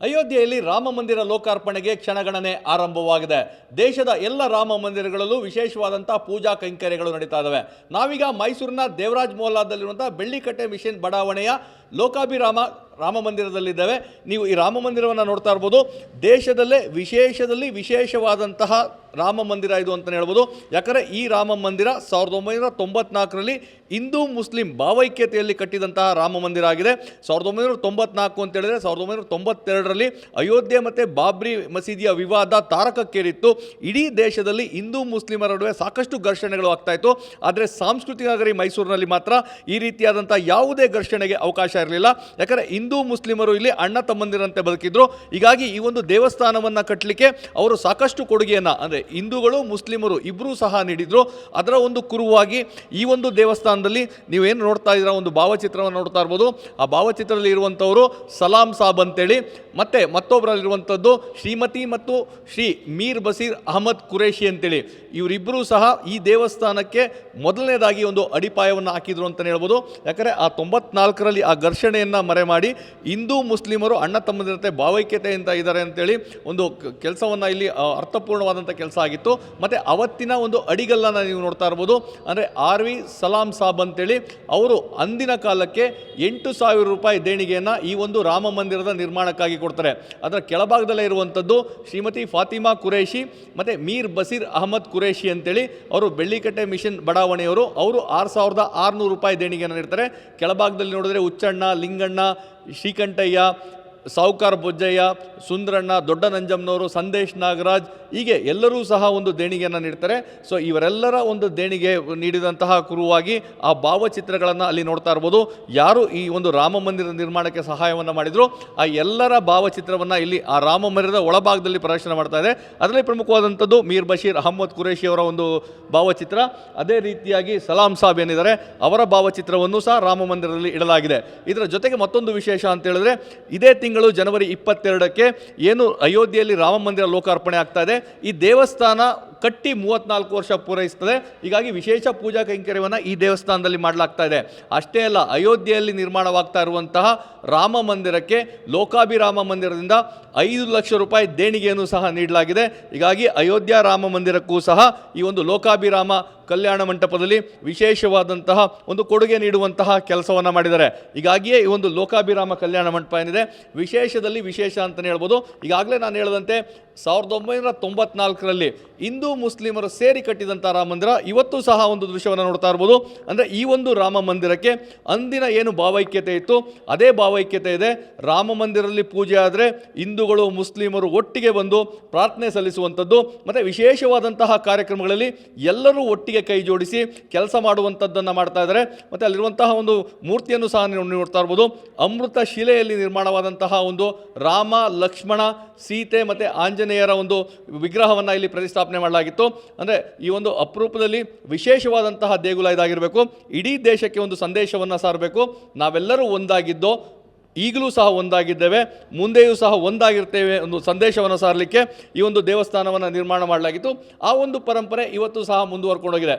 ಅಯೋಧ್ಯೆಯಲ್ಲಿ ರಾಮ ಮಂದಿರ ಲೋಕಾರ್ಪಣೆಗೆ ಕ್ಷಣಗಣನೆ ಆರಂಭವಾಗಿದೆ. ದೇಶದ ಎಲ್ಲ ರಾಮ ಮಂದಿರಗಳಲ್ಲೂ ವಿಶೇಷವಾದಂಥ ಪೂಜಾ ಕೈಂಕರ್ಯಗಳು ನಡೀತಾ ಇದ್ದಾವೆ ನಾವೀಗ ಮೈಸೂರಿನ ದೇವರಾಜ್ ಮೊಹಲ್ಲಾದಲ್ಲಿರುವಂತಹ ಬೆಳ್ಳಿಕಟ್ಟೆ ಮಿಷನ್ ಬಡಾವಣೆಯ ಲೋಕಾಭಿರಾಮ ರಾಮ ಮಂದಿರದಲ್ಲಿದ್ದೇವೆ. ನೀವು ಈ ರಾಮ ಮಂದಿರವನ್ನು ನೋಡ್ತಾ ಇರ್ಬೋದು. ದೇಶದಲ್ಲೇ ವಿಶೇಷದಲ್ಲಿ ವಿಶೇಷವಾದಂತಹ ರಾಮ ಮಂದಿರ ಇದು ಅಂತಲೇ ಹೇಳ್ಬೋದು. ಯಾಕಂದರೆ ಈ ರಾಮ ಮಂದಿರ ಸಾವಿರದ ಒಂಬೈನೂರ ತೊಂಬತ್ನಾಲ್ಕರಲ್ಲಿ ಹಿಂದೂ ಮುಸ್ಲಿಂ ಭಾವೈಕ್ಯತೆಯಲ್ಲಿ ಕಟ್ಟಿದಂತಹ ರಾಮ ಮಂದಿರ ಆಗಿದೆ. ಸಾವಿರದ ಒಂಬೈನೂರ ತೊಂಬತ್ನಾಲ್ಕು ಅಂತ ಹೇಳಿದ್ರೆ ಸಾವಿರದ ಒಂಬೈನೂರ ತೊಂಬತ್ತೆರಡರಲ್ಲಿ ಅಯೋಧ್ಯೆ ಮತ್ತು ಬಾಬ್ರಿ ಮಸೀದಿಯ ವಿವಾದ ತಾರಕಕ್ಕೇರಿತ್ತು. ಇಡೀ ದೇಶದಲ್ಲಿ ಹಿಂದೂ ಮುಸ್ಲಿಮರ ನಡುವೆ ಸಾಕಷ್ಟು ಘರ್ಷಣೆಗಳು ಆಗ್ತಾಯಿತ್ತು ಆದರೆ ಸಾಂಸ್ಕೃತಿಕ ನಗರಿ ಮೈಸೂರಿನಲ್ಲಿ ಮಾತ್ರ ಈ ರೀತಿಯಾದಂಥ ಯಾವುದೇ ಘರ್ಷಣೆಗೆ ಅವಕಾಶ ಇರಲಿಲ್ಲ. ಯಾಕಂದರೆ ಹಿಂದೂ ಮುಸ್ಲಿಮರು ಇಲ್ಲಿ ಅಣ್ಣ ತಮ್ಮಂದಿರಂತೆ ಬದುಕಿದ್ರು. ಹೀಗಾಗಿ ಈ ಒಂದು ದೇವಸ್ಥಾನವನ್ನು ಕಟ್ಟಲಿಕ್ಕೆ ಅವರು ಸಾಕಷ್ಟು ಕೊಡುಗೆಯನ್ನು ಅಂದರೆ ಹಿಂದೂಗಳು, ಮುಸ್ಲಿಮರು ಇಬ್ಬರೂ ಸಹ ನೀಡಿದರು. ಅದರ ಒಂದು ಕುರುವಾಗಿ ಈ ಒಂದು ದೇವಸ್ಥಾನದಲ್ಲಿ ನೀವೇನು ನೋಡ್ತಾ ಇದ್ದೀರಾ? ಒಂದು ಭಾವಚಿತ್ರವನ್ನು ನೋಡ್ತಾ ಇರ್ಬೋದು. ಆ ಭಾವಚಿತ್ರದಲ್ಲಿ ಇರುವಂಥವರು ಸಲಾಂ ಸಾಬ್ ಅಂತೇಳಿ, ಮತ್ತು ಮತ್ತೊಬ್ಬರಲ್ಲಿರುವಂಥದ್ದು ಶ್ರೀಮತಿ ಮತ್ತು ಶ್ರೀ ಮೀರ್ ಬಸೀರ್ ಅಹಮದ್ ಕುರೇಶಿ ಅಂತೇಳಿ. ಇವರಿಬ್ಬರೂ ಸಹ ಈ ದೇವಸ್ಥಾನಕ್ಕೆ ಮೊದಲನೇದಾಗಿ ಒಂದು ಅಡಿಪಾಯವನ್ನು ಹಾಕಿದ್ರು ಅಂತಲೇ ಹೇಳ್ಬೋದು. ಯಾಕಂದರೆ ಆ ತೊಂಬತ್ನಾಲ್ಕರಲ್ಲಿ ಆ ಘರ್ಷಣೆಯನ್ನು ಮರೆ ಮಾಡಿ ಹಿಂದೂ ಮುಸ್ಲಿಮರು ಅಣ್ಣ ತಮ್ಮದಿರಂತೆ ಭಾವೈಕ್ಯತೆಯಿಂದ ಇದ್ದಾರೆ ಅಂತೇಳಿ ಒಂದು ಕೆಲಸವನ್ನು ಇಲ್ಲಿ ಅರ್ಥಪೂರ್ಣವಾದಂಥ ಕೆಲಸ ಆಗಿತ್ತು ಮತ್ತು ಅವತ್ತಿನ ಒಂದು ಅಡಿಗಲ್ಲನ್ನು ನೀವು ನೋಡ್ತಾ ಇರ್ಬೋದು. ಅಂದರೆ ಆರ್ ವಿ ಸಲಾಂ ಸಾಬ್ ಅಂತೇಳಿ ಅವರು ಅಂದಿನ ಕಾಲಕ್ಕೆ ಎಂಟು ಸಾವಿರ ರೂಪಾಯಿ ದೇಣಿಗೆಯನ್ನು ಈ ಒಂದು ರಾಮ ಮಂದಿರದ ನಿರ್ಮಾಣಕ್ಕಾಗಿ ಕೊಡ್ತಾರೆ. ಅದರ ಕೆಳಭಾಗದಲ್ಲೇ ಇರುವಂಥದ್ದು ಶ್ರೀಮತಿ ಫಾತಿಮಾ ಕುರೇಶಿ ಮತ್ತು ಮೀರ್ ಬಸೀರ್ ಅಹಮದ್ ಕುರೇಶಿ ಅಂತೇಳಿ ಅವರು ಬೆಳ್ಳಿಕಟ್ಟೆ ಮಿಷನ್ ಬಡಾವಣೆಯವರು, ಅವರು ಆರು ಸಾವಿರದ ಆರುನೂರು ರೂಪಾಯಿ ದೇಣಿಗೆಯನ್ನು ನೀಡ್ತಾರೆ. ಕೆಳಭಾಗದಲ್ಲಿ ನೋಡಿದ್ರೆ ಉಚ್ಚಣ್ಣ, ಲಿಂಗಣ್ಣ, ಶ್ರೀಕಂಠಯ್ಯ ಸಾವುಕಾರ ಬೊಜ್ಜಯ್ಯ, ಸುಂದ್ರಣ್ಣ, ದೊಡ್ಡ ನಂಜಮ್ಮನವರು ಸಂದೇಶ್ ನಾಗರಾಜ್, ಹೀಗೆ ಎಲ್ಲರೂ ಸಹ ಒಂದು ದೇಣಿಗೆಯನ್ನು ನೀಡ್ತಾರೆ. ಸೊ ಇವರೆಲ್ಲರ ಒಂದು ದೇಣಿಗೆ ನೀಡಿದಂತಹ ಕುರುವಾಗಿ ಆ ಭಾವಚಿತ್ರಗಳನ್ನು ಅಲ್ಲಿ ನೋಡ್ತಾ ಇರ್ಬೋದು. ಯಾರು ಈ ಒಂದು ರಾಮ ಮಂದಿರ ನಿರ್ಮಾಣಕ್ಕೆ ಸಹಾಯವನ್ನು ಮಾಡಿದ್ರು, ಆ ಎಲ್ಲರ ಭಾವಚಿತ್ರವನ್ನು ಇಲ್ಲಿ ಆ ರಾಮ ಮಂದಿರದ ಒಳಭಾಗದಲ್ಲಿ ಪ್ರದರ್ಶನ ಮಾಡ್ತಾ ಇದೆ. ಅದರಲ್ಲಿ ಪ್ರಮುಖವಾದಂಥದ್ದು ಮೀರ್ ಬಶೀರ್ ಅಹಮ್ಮದ್ ಕುರೇಶಿ ಅವರ ಒಂದು ಭಾವಚಿತ್ರ. ಅದೇ ರೀತಿಯಾಗಿ ಸಲಾಂ ಸಾಬ್ ಏನಿದ್ದಾರೆ, ಅವರ ಭಾವಚಿತ್ರವನ್ನು ಸಹ ರಾಮ ಮಂದಿರದಲ್ಲಿ ಇಡಲಾಗಿದೆ. ಇದರ ಜೊತೆಗೆ ಮತ್ತೊಂದು ವಿಶೇಷ ಅಂತ ಹೇಳಿದ್ರೆ, ಇದೇ ತಿಂಗಳು ಜನವರಿ ಇಪ್ಪತ್ತೆರಡಕ್ಕೆ ಏನು ಅಯೋಧ್ಯೆಯಲ್ಲಿ ರಾಮ ಮಂದಿರ ಲೋಕಾರ್ಪಣೆ ಆಗ್ತಾ ಇದೆ. ಈ ದೇವಸ್ಥಾನ ಕಟ್ಟಿ ಮೂವತ್ನಾಲ್ಕು ವರ್ಷ ಪೂರೈಸ್ತದೆ. ಹೀಗಾಗಿ ವಿಶೇಷ ಪೂಜಾ ಕೈಂಕರ್ಯವನ್ನು ಈ ದೇವಸ್ಥಾನದಲ್ಲಿ ಮಾಡಲಾಗ್ತಾ ಇದೆ. ಅಷ್ಟೇ ಅಲ್ಲ, ಅಯೋಧ್ಯೆಯಲ್ಲಿ ನಿರ್ಮಾಣವಾಗ್ತಾ ಇರುವಂತಹ ರಾಮ ಮಂದಿರಕ್ಕೆ, ಲೋಕಾಭಿರಾಮ ಮಂದಿರದಿಂದ ಐದು ಲಕ್ಷ ರೂಪಾಯಿ ದೇಣಿಗೆಯನ್ನು ಸಹ ನೀಡಲಾಗಿದೆ. ಹೀಗಾಗಿ ಅಯೋಧ್ಯ ರಾಮ ಮಂದಿರಕ್ಕೂ ಸಹ ಈ ಒಂದು ಲೋಕಾಭಿರಾಮ ಕಲ್ಯಾಣ ಮಂಟಪದಲ್ಲಿ ವಿಶೇಷವಾದಂತಹ ಒಂದು ಕೊಡುಗೆ ನೀಡುವಂತಹ ಕೆಲಸವನ್ನು ಮಾಡಿದ್ದಾರೆ. ಹೀಗಾಗಿಯೇ ಈ ಒಂದು ಲೋಕಾಭಿರಾಮ ಕಲ್ಯಾಣ ಮಂಟಪ ಏನಿದೆ, ವಿಶೇಷದಲ್ಲಿ ವಿಶೇಷ ಅಂತಲೇ ಹೇಳ್ಬೋದು. ಈಗಾಗಲೇ ನಾನು ಹೇಳಿದಂತೆ, ಸಾವಿರದ ಒಂಬೈನೂರ ತೊಂಬತ್ನಾಲ್ಕರಲ್ಲಿ ಹಿಂದೂ ಮುಸ್ಲಿಮರು ಸೇರಿ ಕಟ್ಟಿದಂಥ ರಾಮ ಮಂದಿರ. ಇವತ್ತು ಸಹ ಒಂದು ದೃಶ್ಯವನ್ನು ನೋಡ್ತಾ ಇರ್ಬೋದು. ಅಂದರೆ ಈ ಒಂದು ರಾಮ ಮಂದಿರಕ್ಕೆ ಅಂದಿನ ಏನು ಭಾವೈಕ್ಯತೆ ಇತ್ತು, ಅದೇ ಭಾವೈಕ್ಯತೆ ಇದೆ. ರಾಮ ಮಂದಿರದಲ್ಲಿ ಪೂಜೆ ಆದರೆ ಹಿಂದೂಗಳು, ಮುಸ್ಲಿಮರು ಒಟ್ಟಿಗೆ ಬಂದು ಪ್ರಾರ್ಥನೆ ಸಲ್ಲಿಸುವಂಥದ್ದು. ಮತ್ತು ವಿಶೇಷವಾದಂತಹ ಕಾರ್ಯಕ್ರಮಗಳಲ್ಲಿ ಎಲ್ಲರೂ ಒಟ್ಟಿಗೆ ಕೈ ಜೋಡಿಸಿ ಕೆಲಸ ಮಾಡುವಂಥದ್ದನ್ನು ಮಾಡ್ತಾ ಇದ್ದಾರೆ ಮತ್ತು ಅಲ್ಲಿರುವಂತಹ ಒಂದು ಮೂರ್ತಿಯನ್ನು ಸಹ ನೀವು ನೋಡ್ತಾ ಇರ್ಬೋದು. ಅಮೃತ ಶಿಲೆಯಲ್ಲಿ ನಿರ್ಮಾಣವಾದಂತಹ ಒಂದು ರಾಮ, ಲಕ್ಷ್ಮಣ, ಸೀತೆ ಮತ್ತು ಆಂಜನೇಯರ ಒಂದು ವಿಗ್ರಹವನ್ನು ಇಲ್ಲಿ ಪ್ರತಿಷ್ಠಾಪನೆ ಮಾಡಲಾಗಿತ್ತು ಅಂದರೆ ಈ ಒಂದು ಅಪರೂಪದಲ್ಲಿ ವಿಶೇಷವಾದಂತಹ ದೇಗುಲ ಇದಾಗಿರಬೇಕು. ಇಡೀ ದೇಶಕ್ಕೆ ಒಂದು ಸಂದೇಶವನ್ನು ಸಾರಬೇಕು. ನಾವೆಲ್ಲರೂ ಒಂದಾಗಿದ್ದೋ, ಈಗಲೂ ಸಹ ಒಂದಾಗಿದ್ದೇವೆ, ಮುಂದೆಯೂ ಸಹ ಒಂದಾಗಿರ್ತೇವೆ ಒಂದು ಸಂದೇಶವನ್ನು ಸಾರಲಿಕ್ಕೆ ಈ ಒಂದು ದೇವಸ್ಥಾನವನ್ನು ನಿರ್ಮಾಣ ಮಾಡಲಾಗಿತ್ತು. ಆ ಒಂದು ಪರಂಪರೆ ಇವತ್ತು ಸಹ ಮುಂದುವರ್ಕೊಂಡೋಗಿದೆ